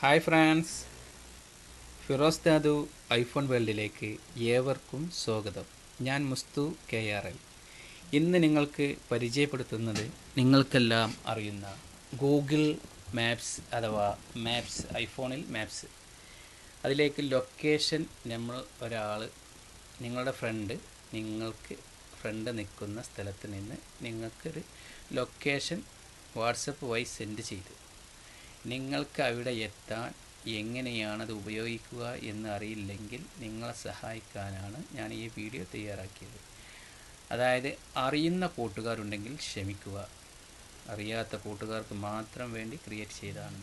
Hi friends Firoz Dadu iPhone വേൾഡിലേക്ക് ഏവർക്കും സ്വാഗതം. ഞാൻ മുസ്തു കെ ആർ എൽ. ഇന്ന് നിങ്ങൾക്ക് പരിചയപ്പെടുത്തുന്നത് നിങ്ങൾക്കെല്ലാം അറിയുന്ന ഗൂഗിൾ മാപ്സ് അഥവാ മാപ്സ് ഐഫോണിൽ മാപ്സ് അതിലേക്ക് ലൊക്കേഷൻ നമ്മൾ ഒരാൾ നിങ്ങളുടെ ഫ്രണ്ട് നിങ്ങൾക്ക് ഫ്രണ്ട് നിൽക്കുന്ന സ്ഥലത്ത് നിന്ന് നിങ്ങൾക്കൊരു ലൊക്കേഷൻ വാട്സപ്പ് വഴി സെൻഡ് ചെയ്തു. നിങ്ങൾക്ക് അവിടെ എത്താൻ എങ്ങനെയാണത് ഉപയോഗിക്കുക എന്ന് അറിയില്ലെങ്കിൽ നിങ്ങളെ സഹായിക്കാനാണ് ഞാൻ ഈ വീഡിയോ തയ്യാറാക്കിയത്. അതായത് അറിയുന്ന കൂട്ടുകാരുണ്ടെങ്കിൽ ക്ഷമിക്കുക. അറിയാത്ത കൂട്ടുകാർക്ക് മാത്രം വേണ്ടി ക്രിയേറ്റ് ചെയ്തതാണ്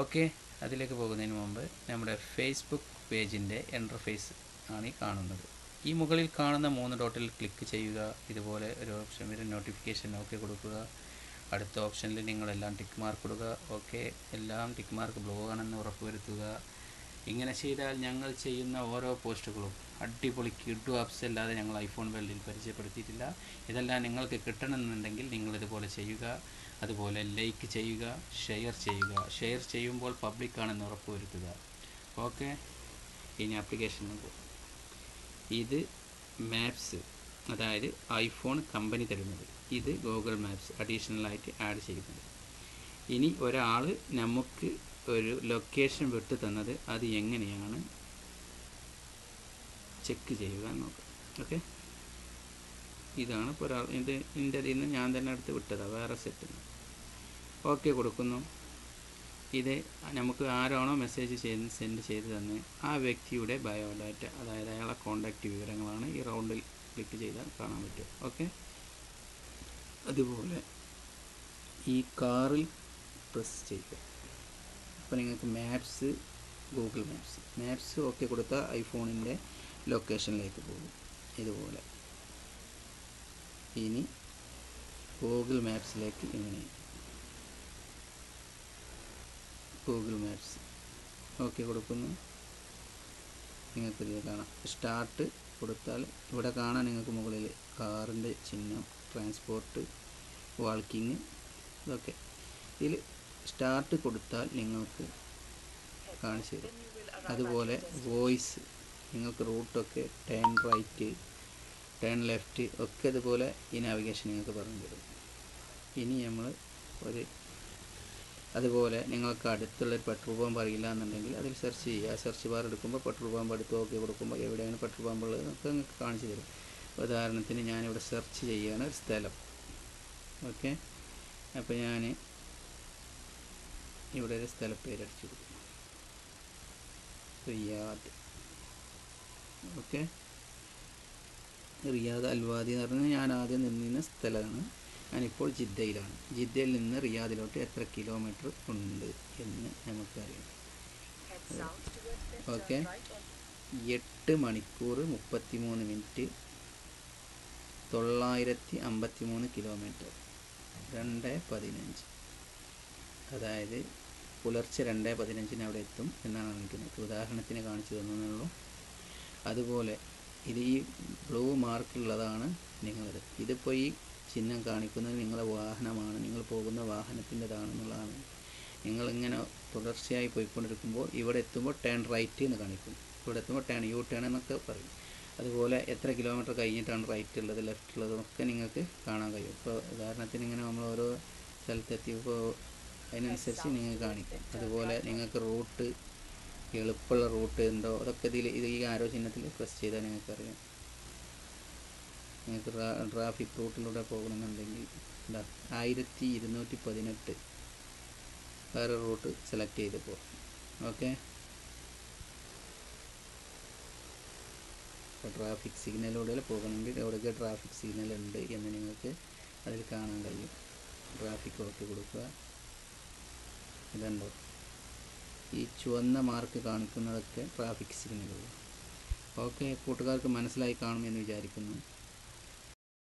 ഓക്കെ അതിലേക്ക് പോകുന്നതിന് മുമ്പ് നമ്മുടെ ഫേസ്ബുക്ക് പേജിന്റെ എന്റർഫേസ് ആണ് ഈ കാണുന്നത്. ഈ മുകളിൽ കാണുന്ന മൂന്ന് ഡോട്ടിൽ ക്ലിക്ക് ചെയ്യുക. ഇതുപോലെ ഒരു ഓപ്ഷൻ വരും നോട്ടിഫിക്കേഷൻ ഓക്കെ കൊടുക്കുക. അടുത്ത ഓപ്ഷനിൽ നിങ്ങളെല്ലാം ടിക്ക് മാർക്ക് ഇടുക ഓക്കെ. എല്ലാം ടിക്ക് മാർക്ക് ബ്ലോ ആണെന്ന് ഉറപ്പുവരുത്തുക. ഇങ്ങനെ ചെയ്താൽ ഞങ്ങൾ ചെയ്യുന്ന ഓരോ പോസ്റ്റുകളും അടിപൊളി കിഡു ആപ്സ് അല്ലാതെ ഞങ്ങൾ ഐഫോൺ വെള്ളിൽ പരിചയപ്പെടുത്തിയിട്ടില്ല. ഇതെല്ലാം നിങ്ങൾക്ക് കിട്ടണമെന്നുണ്ടെങ്കിൽ നിങ്ങളിതുപോലെ ചെയ്യുക. അതുപോലെ ലൈക്ക് ചെയ്യുക ഷെയർ ചെയ്യുക. ഷെയർ ചെയ്യുമ്പോൾ പബ്ലിക് ആണെന്ന് ഉറപ്പുവരുത്തുക. ഓക്കെ. ഇനി ആപ്ലിക്കേഷൻ പോകും ഇത് മാപ്സ്. അതായത് ഐഫോൺ കമ്പനി തരുന്നത്. ഇത് ഗൂഗിൾ മാപ്സ് അഡീഷണലായിട്ട് ആഡ് ചെയ്യുന്നത് ഇനി ഒരാൾ നമുക്ക് ഒരു ലൊക്കേഷൻ വിട്ടു തന്നത് അത് എങ്ങനെയാണ്? ചെക്ക് ചെയ്യുക നോക്കാം. ഓക്കെ? ഇതാണ് ഇപ്പോൾ ഒരാൾ. ഇത് എന്റെ അതിൽ നിന്ന് ഞാൻ തന്നെ എടുത്ത് വിട്ടതാണ് വേറെ സെറ്റിൽ ഓക്കെ കൊടുക്കുന്നു. ഇത് നമുക്ക് ആരാണോ മെസ്സേജ് ചെയ്ത് സെൻഡ് ചെയ്ത് തന്നെ ആ വ്യക്തിയുടെ ബയോഡാറ്റ അതായത് അയാളെ കോൺടാക്റ്റ് വിവരങ്ങളാണ് ഈ റൗണ്ടിൽ ക്ലിക്ക് ചെയ്താൽ കാണാൻ പറ്റും. ഓക്കെ? അതുപോലെ ഈ കാറിൽ പ്രസ് ചെയ്യുക. അപ്പോൾ നിങ്ങൾക്ക് Maps Google Maps Maps okay കൊടുത്താൽ ഐഫോണിന്റെ ലൊക്കേഷനിലേക്ക് പോകും. ഇതുപോലെ. ഇനി ഗൂഗിൾ മാപ്സിലേക്ക് ഇങ്ങനെ. ഗൂഗിൾ മാപ്സ് ഓക്കെ കൊടുക്കുന്നു. നിങ്ങൾക്ക് ഇതിൽ കാണാം. സ്റ്റാർട്ട് കൊടുത്താൽ ഇവിടെ കാണാൻ നിങ്ങൾക്ക് മുകളിൽ കാറിന്റെ ചിഹ്നം ട്രാൻസ്പോർട്ട് വാൾക്കിങ് ഇതൊക്കെ. ഇതിൽ സ്റ്റാർട്ട് കൊടുത്താൽ നിങ്ങൾക്ക് കാണിച്ചു തരും. അതുപോലെ വോയിസ് നിങ്ങൾക്ക് റൂട്ടൊക്കെ ടേൺ റൈറ്റ് ടേൺ ലെഫ്റ്റ് ഒക്കെ ഇതുപോലെ ഈ നാവിഗേഷൻ നിങ്ങൾക്ക് പറഞ്ഞു തരും. ഇനി നമ്മൾ ഒരു അതുപോലെ നിങ്ങൾക്ക് അടുത്തുള്ള പെട്രോൾ പമ്പ് അറിയില്ല എന്നുണ്ടെങ്കിൽ അതിൽ സെർച്ച് ചെയ്യുക. സെർച്ച് ബാർ എടുക്കുമ്പോൾ പെട്രോൾ പമ്പ് അടുത്ത് നോക്കി കൊടുക്കുമ്പോൾ എവിടെയാണ് പെട്രോൾ പമ്പ് ഉള്ളത് എന്നൊക്കെ നിങ്ങൾക്ക് കാണിച്ചു തരും. ഉദാഹരണത്തിന് ഞാനിവിടെ സെർച്ച് ചെയ്യുകയാണ് ഒരു സ്ഥലം. ഓക്കെ അപ്പോൾ ഞാൻ ഇവിടെ ഒരു സ്ഥലപ്പേര് അടിച്ചു കൊടുക്കും റിയാദ്. ഓക്കെ റിയാദ് അൽവാദി എന്ന് പറഞ്ഞാൽ ഞാൻ ആദ്യം നിന്നിരുന്ന സ്ഥലമാണ്. ഞാനിപ്പോൾ ജിദ്ദയിലാണ്. ജിദ്ദയിൽ നിന്ന് റിയാദിലോട്ട് എത്ര കിലോമീറ്റർ ഉണ്ട് എന്ന് നമുക്കറിയാം ഓക്കെ. എട്ട് മണിക്കൂർ മുപ്പത്തി മൂന്ന് മിനിറ്റ് തൊള്ളായിരത്തി അമ്പത്തി മൂന്ന് കിലോമീറ്റർ. രണ്ട് പതിനഞ്ച്. അതായത് പുലർച്ചെ രണ്ട് പതിനഞ്ചിന് അവിടെ എത്തും എന്നാണ് കാണിക്കുന്നത്. ഉദാഹരണത്തിന് കാണിച്ചു തന്നുള്ളൂ അതുപോലെ ഇത് ഈ ബ്ലൂ മാർക്കുള്ളതാണ് നിങ്ങളത്. ഇതിപ്പോൾ ഈ ചിഹ്നം കാണിക്കുന്നത് നിങ്ങളുടെ വാഹനമാണ്. നിങ്ങൾ പോകുന്ന വാഹനത്തിന്റെതാണെന്നുള്ളതാണ്. നിങ്ങളിങ്ങനെ തുടർച്ചയായി പോയിക്കൊണ്ടിരിക്കുമ്പോൾ ഇവിടെ എത്തുമ്പോൾ ടേൺ റൈറ്റ് എന്ന് കാണിക്കും. ഇവിടെ എത്തുമ്പോൾ ടേൺ യു ടേൺ എന്നൊക്കെ പറയും. അതുപോലെ എത്ര കിലോമീറ്റർ കഴിഞ്ഞിട്ടാണ് റൈറ്റ് ഉള്ളത് ലെഫ്റ്റ് ഉള്ളതൊക്കെ നിങ്ങൾക്ക് കാണാൻ കഴിയും. ഇപ്പോൾ ഉദാഹരണത്തിന് ഇങ്ങനെ നമ്മൾ ഓരോ സ്ഥലത്തെത്തിയപ്പോൾ അതിനനുസരിച്ച് നിങ്ങൾക്ക് കാണിക്കും. അതുപോലെ നിങ്ങൾക്ക് റൂട്ട് എളുപ്പമുള്ള റൂട്ട് ഉണ്ടോ അതൊക്കെ ഇതിൽ ഇത് ഈ ആരോ ചിഹ്നത്തിൽ പ്രസ് ചെയ്താൽ നിങ്ങൾക്കറിയാം. നിങ്ങൾക്ക് ട്രാഫിക് റൂട്ടിലൂടെ പോകണമെന്നുണ്ടെങ്കിൽ എന്താ ആയിരത്തി ഇരുന്നൂറ്റി പതിനെട്ട് വേറെ റൂട്ട് സെലക്ട് ചെയ്ത് പോകും ഓക്കെ? അപ്പോൾ ട്രാഫിക് സിഗ്നലിലൂടെ പോകണമെങ്കിൽ എവിടെയൊക്കെ ട്രാഫിക് സിഗ്നൽ ഉണ്ട് എന്ന് നിങ്ങൾക്ക് അതിൽ കാണാൻ കഴിയും. ട്രാഫിക് ഓക്കെ കൊടുക്കുക. ഇതുണ്ടോ? ഈ ചുവന്ന മാർക്ക് കാണിക്കുന്നതൊക്കെ ട്രാഫിക് സിഗ്നലുകൾ ഓക്കെ കൂട്ടുകാർക്ക് മനസ്സിലായി കാണുമെന്ന് വിചാരിക്കുന്നു.